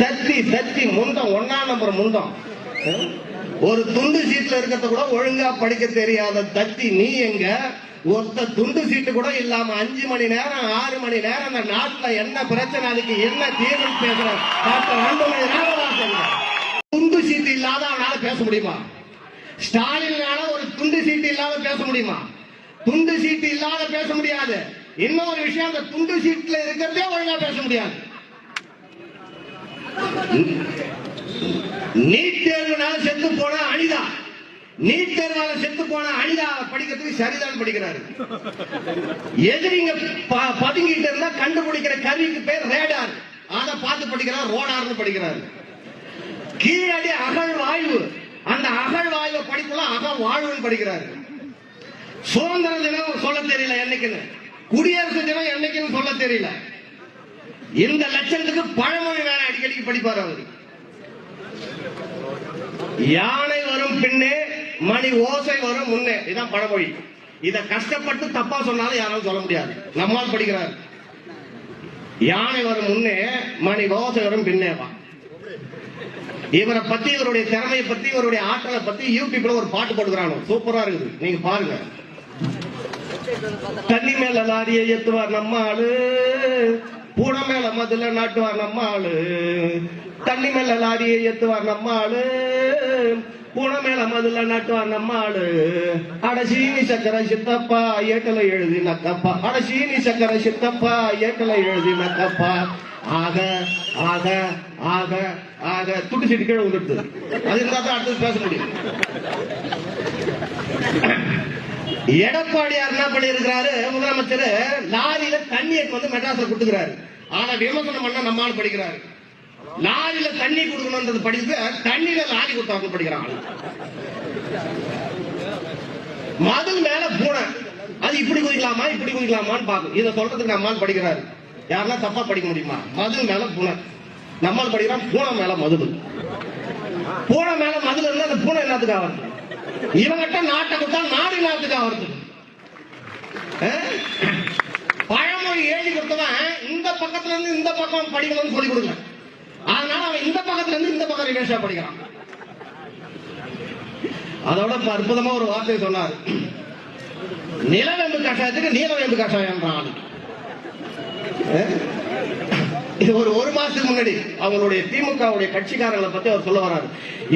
தத்தி தத்தி முண்டம் ஒன்னா நம்பர் முண்டம். ஒரு துண்டு சீட்ல இருக்கிறத கூட ஒழுங்கா படிக்க தெரியாத தத்தி நீ எங்க? ஒருத்த துண்டு சீட்டு கூட இல்லாம அஞ்சு மணி நேரம் ஆறு மணி நேரம் அந்த நாட்டுல என்ன பிரச்சனை அதுக்கு என்ன தீர்வு பேசுற ரெண்டு மணி நேரம் துண்டு சீட்டு இல்லாத அவனால பேச முடியுமா? ஸ்டாலினால ஒரு துண்டு சீட்டு இல்லாத பேச முடியுமா? துண்டு சீட்டு இல்லாத பேச முடியாது. இன்னொரு விஷயம் அந்த துண்டு சீட்ல இருக்கிறதே ஒழுங்கா பேச முடியாது. நீட் தேர்வுனால செத்து போன அனிதா. நீட் தேர்வால செத்து போன அனிதா படிக்கிறதுக்கு சரிதான் படிக்கிறாரு. எதிரிங்க ப- பதுங்கிட்டு இருந்தா கண்டுபிடிக்கிற கருவிக்கு பேர் ரேடார் அதை பார்த்து படிக்கிறார் ரோடார்னு படிக்கிறாரு. கீழடி அகழ்வாய்வு. அந்த அகழ்வாய்வு படிப்புல அகழ்வாழ்வுன்னு படிக்கிறாரு. சுதந்திர தினம் சொல்ல தெரியல என்னைக்குன்னு. குடியரசு தினம் என்னைக்குன்னு சொல்ல தெரியல. இந்த லட்சத்துக்கு பழமொழி வேற அடிக்கடிக்கு படிப்பார் அவர். யானை வரும் பின்னே மணி ஓசை வரும் முன்னே. இதான் பழமொழி. இத கஷ்டப்பட்டு தப்பா சொன்னாலும் யாராலும் சொல்ல முடியாது. நம்மால் படிக்கிறார். யானை வரும் முன்னே மணி ஓசை வரும் பின்னேவா. இவரை பத்தி இவருடைய திறமையை பத்தி இவருடைய ஆற்றலை பத்தி யூடியூப்ல ஒரு பாட்டு போட்டுக்கிறானோ. சூப்பரா இருக்குது. நீங்க பாருங்க. தண்ணி மேல லாரியை ஏத்துவார் நம்ம ஆளு பூனை மேல மதுல நாட்டுவார் நம்ம ஆளு தண்ணி மேல லாரியை ஏத்துவார் நம்ம ஆளு பூனை மேல மதுல நாட்டுவார் நம்ம ஆளு அட சீனி சக்கரை சித்தப்பா ஏட்டல எழுதி நக்கப்பா. அட சீனி சக்கரை சித்தப்பா ஏட்டல எழுதி நக்கப்பா. ஆக ஆக ஆக ஆக. துட்டு சீட்டு கீழே வந்துடுது அது இருந்தா தான் அடுத்தது பேச முடியும். எடப்பாடியார் என்ன பண்ணியிருக்கிறாரு? முதலமைச்சர் லாரியில தண்ணியை வந்து மெட்ராஸ்ல கொடுத்துக்கிறாரு. ஆனா விமர்சனம் பண்ண நம்மால் படிக்கிறாரு. லாரியில தண்ணி கொடுக்கணும்ன்றது படிச்சு தண்ணியில லாரி கொடுத்தாங்க படிக்கிறாங்க மதுள் மேல பூனை. அது இப்படி குதிக்கலாமா இப்படி குதிக்கலாமான்னு பாக்கும் இதை சொல்றதுக்கு நம்மால் படிக்கிறாரு. யாரெல்லாம் தப்பா படிக்க முடியுமா? மதுள் மேல பூனை. நம்மால் படிக்கிறான் பூனை மேல மதுள் பூனை மேல மதுள் இருந்தா அந்த பூனை என்னத்துக்கு ஆகுது இவங்கிட்ட நாட்டை கொடுத்தா நாடு நாட்டுக்கு வருது. பழமொழி எழுதி கொடுத்தவன் இந்த பக்கத்துல இருந்து இந்த பக்கம் படிக்கணும்னு சொல்லி கொடுங்க. அதனால அவன் இந்த பக்கத்துல இருந்து இந்த பக்கம் ரிவேஷா படிக்கிறான். அதோட அற்புதமா ஒரு வார்த்தை சொன்னார். நிலவேம்பு கஷாயத்துக்கு நீலவேம்பு கஷாயம் என்றான் இது ஒரு ஒரு மாசத்துக்கு முன்னாடி அவங்களுடைய திமுகவுடைய கட்சிக்காரங்களை பத்தி அவர் சொல்ல வர்றாரு.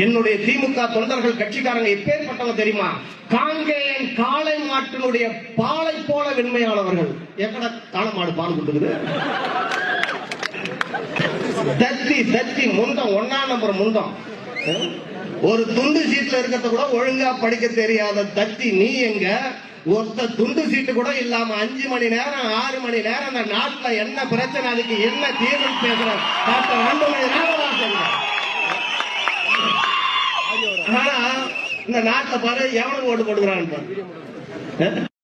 என்னுடைய திமுக தொண்டர்கள் கட்சிக்காரங்க எப்பேற்பட்டவங்க தெரியுமா? காங்கேயன் காளை மாட்டினுடைய பாலை போல வெண்மையானவர்கள். எங்கட காளை மாடு பால் கொடுக்குது தத்தி தத்தி முண்டம் ஒன்னா நம்பர் முண்டம். ஒரு துண்டு சீட்ல இருக்கிறத கூட ஒழுங்கா படிக்க தெரியாத தத்தி நீ எங்க? ஒருத்த துண்டு சீட்டு கூட இல்லாம அஞ்சு மணி நேரம் ஆறு மணி நேரம் அந்த நாட்டுல என்ன பிரச்சனை? அதுக்கு என்ன தீர்வு பேசுற டாக்டர் ரெண்டு மணி நேரம் ஆனா இந்த நாட்டை பாரு எவனுக்கு ஓட்டு போட்டுக்கிறான்னு